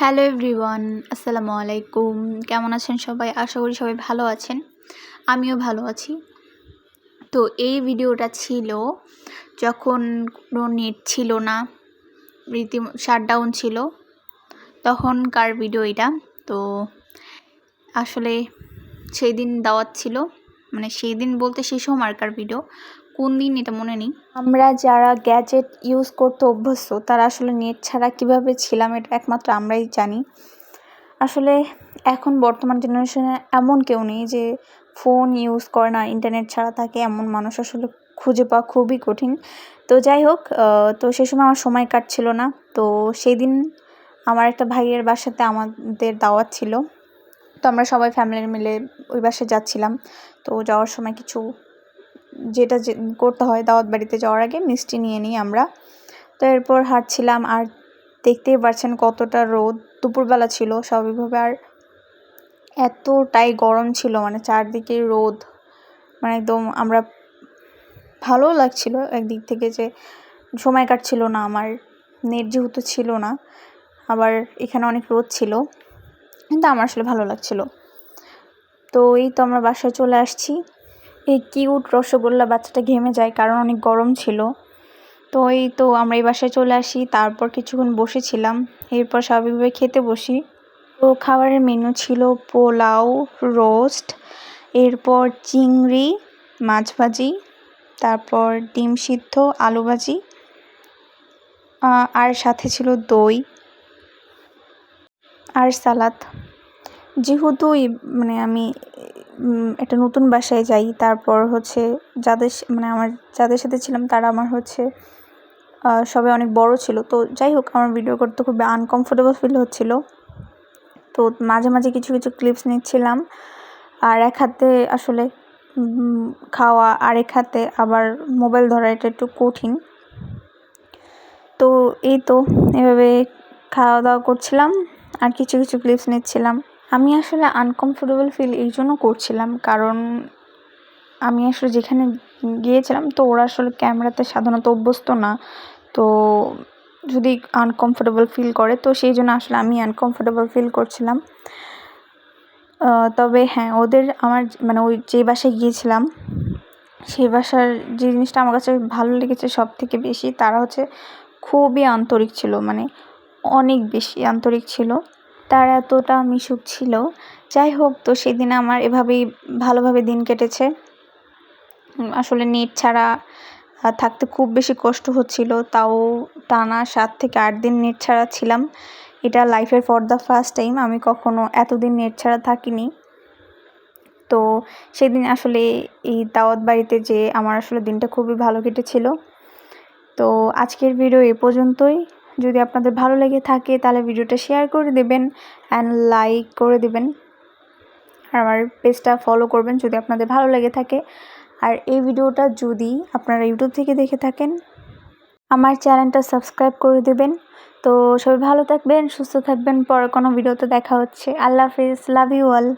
Hello everyone আসসালামু আলাইকুম। কেমন আছেন সবাই? আশা করি সবাই ভালো আছেন। আমিও ভালো আছি। তো এই ভিডিওটা ছিল যখন কোনো নেট ছিল না, রীতি শাটডাউন ছিল, তখনকার ভিডিও এটা। তো আসলে সেই দিন দাওয়াত ছিল মানে সেই দিন বলতে সেই সময়কার ভিডিও কোন দিন এটা মনে নেই। আমরা যারা গ্যাজেট ইউজ করতে অভ্যস্ত, তারা আসলে নেট ছাড়া কীভাবে ছিলাম এটা একমাত্র আমরাই জানি। আসলে এখন বর্তমান জেনারেশনে এমন কেউ নেই যে ফোন ইউজ করে না ইন্টারনেট ছাড়া থাকে, এমন মানুষ আসলে খুঁজে পাওয়া খুবই কঠিন। তো যাই হোক তো সে সময় আমার সময় কাটছিল না। তো সেই দিন আমার একটা ভাইয়ের বাসাতে আমাদের দাওয়াত ছিল। তো আমরা সবাই ফ্যামিলি মিলে ওই বাসায় যাচ্ছিলাম। তো যাওয়ার সময় কিছু যেটা করতে হয় দাওয়াত বাড়িতে যাওয়ার আগে মিষ্টি নিয়ে নিই আমরা। তো এরপর হাঁটছিলাম আর দেখতেই পারছেন কতটা রোদ। দুপুরবেলা ছিল স্বাভাবিকভাবে আর এতটাই গরম ছিল মানে চারদিকে রোদ। মানে একদম আমরা ভালোও লাগছিল একদিক থেকে যে সময় কাটছিল না, আমার নেট যেহেতু ছিল না, আবার এখানে অনেক রোদ ছিল, কিন্তু আমার আসলে ভালো লাগছিল। তো এই তো আমরা বাসায় চলে আসছি। এই কিউট রসগোল্লা বাচ্চাটা ঘেমে যায়, কারণ অনেক গরম ছিল। তো এই তো আমরা এই বাসায় চলে আসি, তারপর কিছুক্ষণ বসেছিলাম। এরপর স্বাভাবিকভাবে খেতে বসি। তো খাবারের মেনু ছিল পোলাও রোস্ট এরপর চিংড়ি, মাছ ভাজি, তারপর ডিম সিদ্ধ, আলু ভাজি আর সাথে ছিল দই আর সালাদ। যেহেতু মানে আমি একটা নতুন বাসায় যাই, তারপর হচ্ছে যাদের মানে আমার যাদের সাথে ছিলাম তারা আমার হচ্ছে সবাই অনেক বড় ছিল। তো যাই হোক, আমার ভিডিও করতে খুব আনকমফোর্টেবল ফিল হচ্ছিল। তো মাঝে মাঝে কিছু কিছু ক্লিপস নিচ্ছিলাম। আর এক হাতে আসলে খাওয়া, আর এক হাতে আবার মোবাইল ধরা, এটা একটু কঠিন। তো এই তো, এভাবে খাওয়া দাওয়া করছিলাম। আর কিছু কিছু ক্লিপস নিচ্ছিলাম। আমি আসলে আনকমফোর্টেবল ফিল এই জন্য করছিলাম, কারণ আমি আসলে যেখানে গিয়েছিলাম, তো ওরা আসলে ক্যামেরাতে সাধারণত অভ্যস্ত না। তো যদি আনকমফোর্টেবল ফিল করে, তো সেই জন্য আসলে আমি আনকমফোর্টেবল ফিল করছিলাম। তবে হ্যাঁ ওদের আমার মানে ওই যে বাসায় গিয়েছিলাম সেই বাসার যে জিনিসটা আমার কাছে ভালো লেগেছে সব থেকে বেশি, তারা হচ্ছে খুবই আন্তরিক ছিল মানে অনেক বেশি আন্তরিক ছিল। তার এতটা মিশুক ছিল। যাই হোক, তো সেদিন আমার এভাবেই ভালোভাবে দিন কেটেছে। আসলে নেট ছাড়া থাকতে খুব বেশি কষ্ট হচ্ছিল। তাও টানা সাত থেকে আট দিন নেট ছাড়া ছিলাম। এটা লাইফের ফর দ্য ফার্স্ট টাইম। আমি কখনো এতদিন নেট ছাড়া থাকিনি। তো সেদিন আসলে এই দাওয়াত বাড়িতে যে আমার আসলে দিনটা খুবই ভালো কেটেছিল। তো আজকের ভিডিও এ পর্যন্তই। যদি আপনাদের ভালো লেগে থাকে, তাহলে ভিডিওটা শেয়ার করে দেবেন অ্যান্ড লাইক করে দেবেন। আর আমার পেজটা ফলো করবেন যদি আপনাদের ভালো লেগে থাকে। আর এই ভিডিওটা যদি আপনারা ইউটিউব থেকে দেখে থাকেন, আমার চ্যানেলটা সাবস্ক্রাইব করে দেবেন। তো সবাই ভালো থাকবেন, সুস্থ থাকবেন। পরে কোনো ভিডিওতে দেখা হচ্ছে। আল্লাহ হাফিজ লাভ ইউ অল